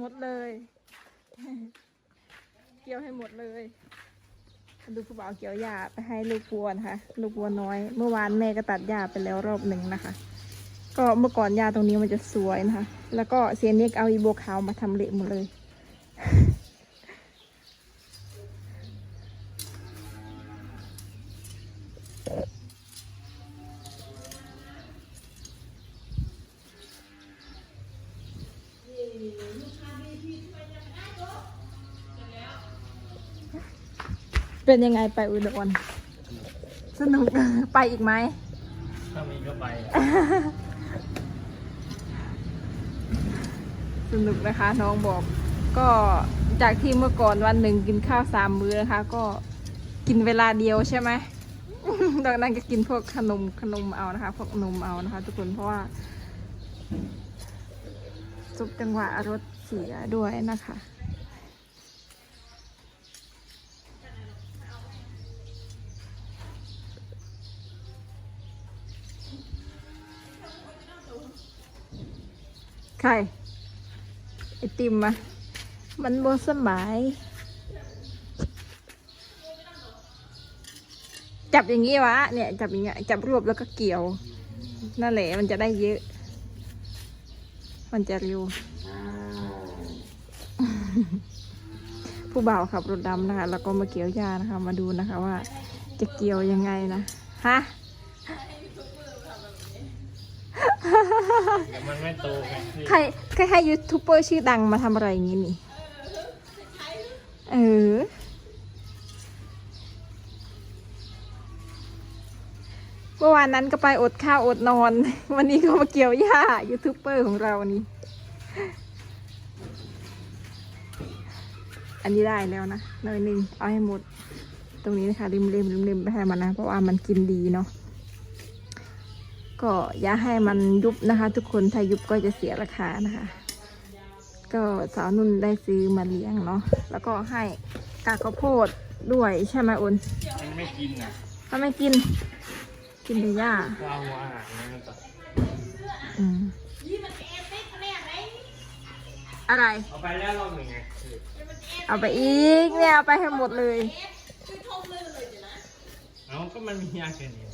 หมดเลย เกี่ยวให้หมดเลย ดูผู้บ่าวเกี่ยวหญ้าไปให้ลูกวัวนะคะลูกวัวน้อย เมื่อวานแม่ก็ตัดหญ้าไปแล้วรอบหนึ่งนะคะ ก็เมื่อก่อนหญ้าตรงนี้มันจะสวยนะคะ แล้วก็เซียนเน็กเอาอีโบขาวมาทำเละหมดเลย เป็นยังไงไปอุดรสนุก ไปอีกไหม ถ้ามีก็ไปสนุกนะคะ น้องบอก ก็จากที่เมื่อก่อนวันหนึ่งกินข้าวสามมื้อนะคะ ก็กินเวลาเดียวใช่ไหม ดังนั้นก็กินพวกขนมขนมเอานะคะ พวกนมเอานะคะ ทุกคนเพราะว่าจุบจังหวะรถเสียด้วยนะคะ ใครไอติมอะมันบสบาย จับอย่างงี้วะ เนี่ย จับอย่างเงี้ย จับรวบแล้วก็เกี่ยว นั่นแหละ มันจะได้เยอะ มันจะเร็ว ผู้บ่าวขับรถดำนะคะ แล้วก็มาเกี่ยวหญ้านะคะ มาดูนะคะว่า จะเกี่ยวยังไงนะ ฮะ มันไม่โตไงพี่ใครใครให้ยูทูบเบอร์ชื่อดังมาทำอะไรอย่างนี้นี่ เออ เมื่อวานนั้นก็ไปอดข้าวอดนอน วันนี้ก็มาเกี่ยวหญ้ายูทูบเบอร์ของเรานี่ อันนี้ได้แล้วนะหน่อยหนึ่งเอาให้หมด ตรงนี้นะคะริมริมริมริมไปให้มันนะ เพราะว่ามันกินดีเนาะ ก็อย่าให้มันยุบนะคะ ทุกคนถ้ายุบก็จะเสียราคานะคะ ก็สาวนุ่นได้ซื้อมาเลี้ยงเนาะแล้วก็ให้กากข้าวโพดด้วยใช่ไหมอุนมันไม่กินนะถ้าไม่กิน กินแต่หญ้าก็เอาหัวอาหารมันต่ออืมอะไร เอาไปแล้วรอบหนึ่งไงเอาไปอีกเนี่ยเอาไปให้หมดเลยเอาก็มันมียาแค่นี้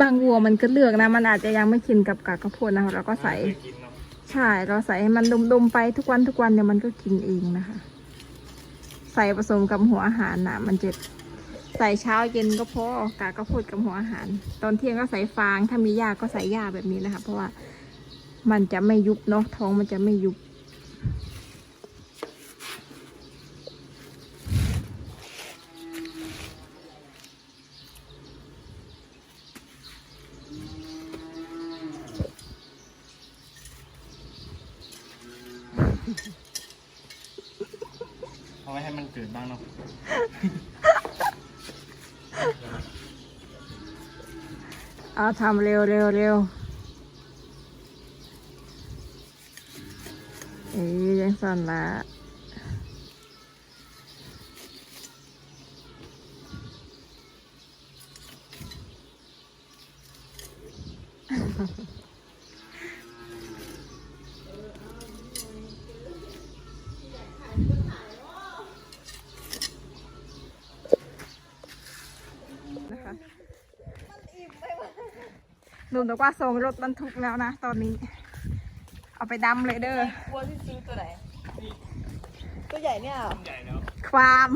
บางวัวมันก็เลือกนะ มันอาจจะยังไม่ชินกับกากข้าวโพดนะคะเราก็ใส่ไม่กินเนาะใช่เราใส่ให้มันดมๆไปทุกวันทุกวันเนี่ยมันก็กินเองนะคะ ใส่ผสมกับหัวอาหารนะมันจะ ใส่เช้าเย็นก็พอกากก็พูดกับหัวอาหาร ตอนเที่ยงก็ใส่ฟาง ถ้ามีหญ้าก็ใส่หญ้าแบบนี้นะคะ เพราะว่ามันจะไม่ยุบเนาะท้องมันจะไม่ยุบเอาไว้ให้มันเกิดบ้างเนาะ เอาทำเร็วเร็วเร็วเอ้ยยังสั่นละนะคะ นุ่มบอกว่าส่งรถบรรทุกแล้วนะตอนนี้ เอาไปดำเลยเด้อวัวที่ซื้อตัวไหนตัวใหญ่เนี่ยเหรอใหญ่แล้วความ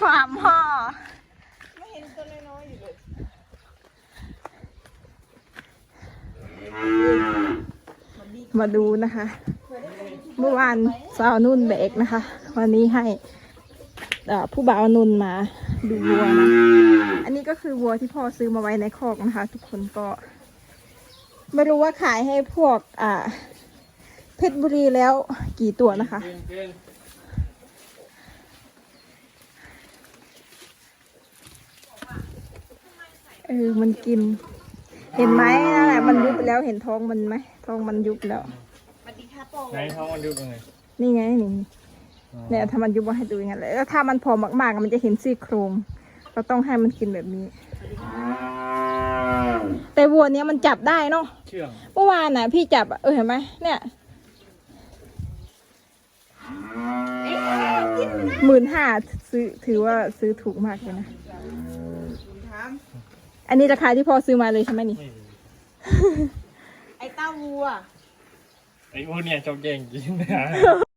ความห่อไม่เห็นตัวน้อยๆอยู่เลยมาดูนะคะ เมื่อวานสาวนุ่นแบกนะคะ วันนี้ให้เอ่อ ผู้บ่าวนุ่นมาดูวัวนะ อันนี้ก็คือวัวที่พ่อซื้อมาไว้ในคอกนะคะ ทุกคนก็ ไม่รู้ว่าขายให้พวกอ่าเพชรบุรีแล้วกี่ตัวนะคะเกินเกินเออ มันกิน เห็นไหมนั่นแหละมันยุบแล้วเห็นท้องมันไหมท้องมันยุบแล้วสวัสดีครับปองไหนท้องมันยุบยังไง นี่ไงนี่อ๋อ เนี่ยถ้ามันยุบมาให้ดูอย่างนั้นเลยแล้วถ้ามันผอมมากๆมันจะเห็นซี่โครงก็ต้องให้มันกินแบบนี้ แต่วัวเนี้ยมันจับได้เนาะเชื่องเมื่อวานน่ะ พี่จับอะเออเห็นไหมเนี่ยหมื่นห้าซื้อถือว่าซื้อถูกมากเลยนะถามอันนี้ราคาที่พ่อซื้อมาเลยใช่ไหมนี่ไม่รู้ไอ้เต้าวัว ไอ้พวกเนี่ยชอบแย่งกินนะ